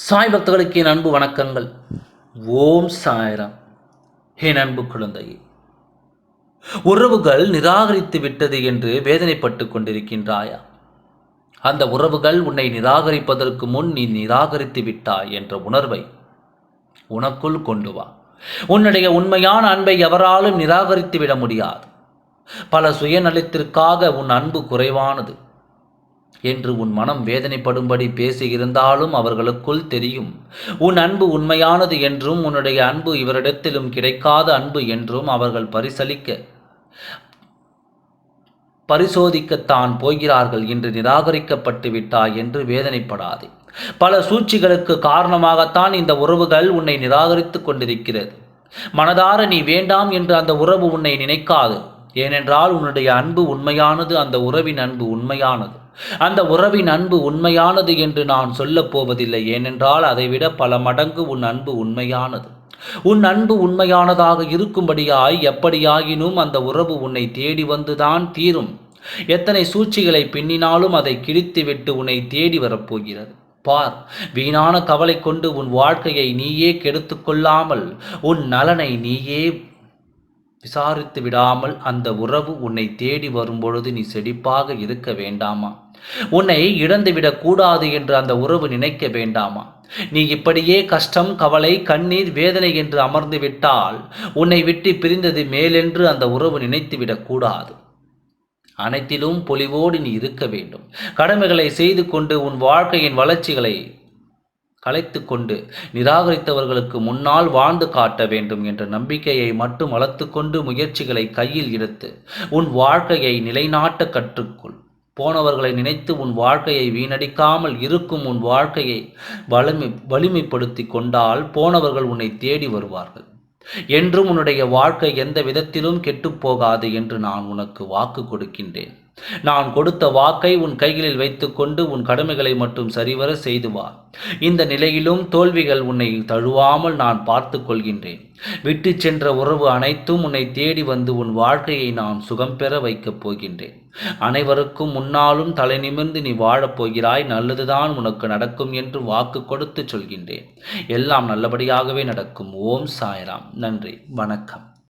சாய் பக்தர்களுக்கு என் அன்பு வணக்கங்கள். ஓம் சாய்ராம். என் அன்பு குழந்தையே. உறவுகள் நிராகரித்து விட்டது என்று வேதனைப்பட்டு கொண்டிருக்கின்றாயா? அந்த உறவுகள் உன்னை நிராகரிப்பதற்கு முன் நீ நிராகரித்து விட்டாய் என்ற உணர்வை உனக்குள் கொண்டு வா. உன்னுடைய உண்மையான அன்பை எவராலும் நிராகரித்து விட முடியாது. பல சுயநலத்திற்காக உன் அன்பு குறைவானது. என்று உன் மனம் வேதனைப்படும்படி பேசியிருந்தாலும் அவர்களுக்குள் தெரியும். உன் அன்பு உண்மையானது என்றும் உன்னுடைய அன்பு இவரிடத்திலும் கிடைக்காத அன்பு என்றும் அவர்கள் பரிசலிக்க பரிசோதிக்கத்தான் போகிறார்கள் என்று நிராகரிக்கப்பட்டு விட்டாய் என்று வேதனைப்படாதே. பல சூழ்ச்சிகளுக்கு காரணமாகத்தான் இந்த உறவுகள் உன்னை நிராகரித்து கொண்டிருக்கிறது. மனதார நீ வேண்டாம் என்று அந்த உறவு உன்னை நினைக்காது. ஏனென்றால் உன்னுடைய அன்பு உண்மையானது அந்த உறவின் அன்பு உண்மையானது. அந்த உறவின் அன்பு உண்மையானது என்று நான் சொல்லப் போவதில்லை. ஏனென்றால் அதைவிட பல மடங்கு உன் அன்பு உண்மையானது. உன் அன்பு உண்மையானதாக இருக்கும்படியாய் எப்படியாயினும் அந்த உறவு உன்னை தேடி வந்துதான் தீரும். எத்தனை சூழ்ச்சிகளை பின்னினாலும் அதை கிழித்துவிட்டு உன்னை தேடி வரப்போகிறது. பார் வீணான கவலை கொண்டு உன் வாழ்க்கையை நீயே கெடுத்து கொள்ளாமல் உன் நலனை நீயே விசாரித்து விடாமல் அந்த உறவு உன்னை தேடி வரும்பொழுது நீ செழிப்பாக இருக்க வேண்டாமா? உன்னை இழந்துவிடக் கூடாது என்று அந்த உறவு நினைக்க வேண்டாமா? நீ இப்படியே கஷ்டம் கவலை கண்ணீர் வேதனை என்று அமர்ந்து விட்டால் உன்னை விட்டு பிரிந்தது மேலென்று அந்த உறவு நினைத்து கூடாது. அனைத்திலும் பொலிவோடு நீ இருக்க வேண்டும். கடமைகளை செய்து கொண்டு உன் வாழ்க்கையின் வளர்ச்சிகளை கலைத்து கொண்டு நிராகரித்தவர்களுக்கு முன்னால் வாழ்ந்து காட்ட வேண்டும் என்ற நம்பிக்கையை மட்டும் வளர்த்து கொண்டு முயற்சிகளை கையில் எடுத்து உன் வாழ்க்கையை நிலைநாட்ட கற்றுக்கொள். போனவர்களை நினைத்து உன் வாழ்க்கையை வீணடிக்காமல் இருக்கும் உன் வாழ்க்கையை வலிமை வலிமைப்படுத்தி கொண்டால் போனவர்கள் உன்னை தேடி வருவார்கள். என்றும் உன்னுடைய வாழ்க்கை எந்த விதத்திலும் கெட்டுப்போகாது என்று நான் உனக்கு வாக்கு கொடுக்கின்றேன். நான் கொடுத்த வாக்கை உன் கைகளில் வைத்துக்கொண்டு உன் கடமைகளை மட்டும் சரிவர செய்து வா. இந்த நிலையிலும் தோல்விகள் உன்னை தழுவாமல் நான் பார்த்து கொள்கின்றேன். விட்டு சென்ற உறவு அனைத்தும் உன்னை தேடி வந்து உன் வாழ்க்கையை நான் சுகம் பெற வைக்கப் போகின்றேன். அனைவருக்கும் முன்னாலும் தலை நிமிர்ந்து நீ வாழப் போகிறாய் நல்லதுதான் உனக்கு நடக்கும் என்று வாக்கு கொடுத்து சொல்கின்றேன். எல்லாம் நல்லபடியாகவே நடக்கும். ஓம் சாய்ராம். நன்றி. வணக்கம்.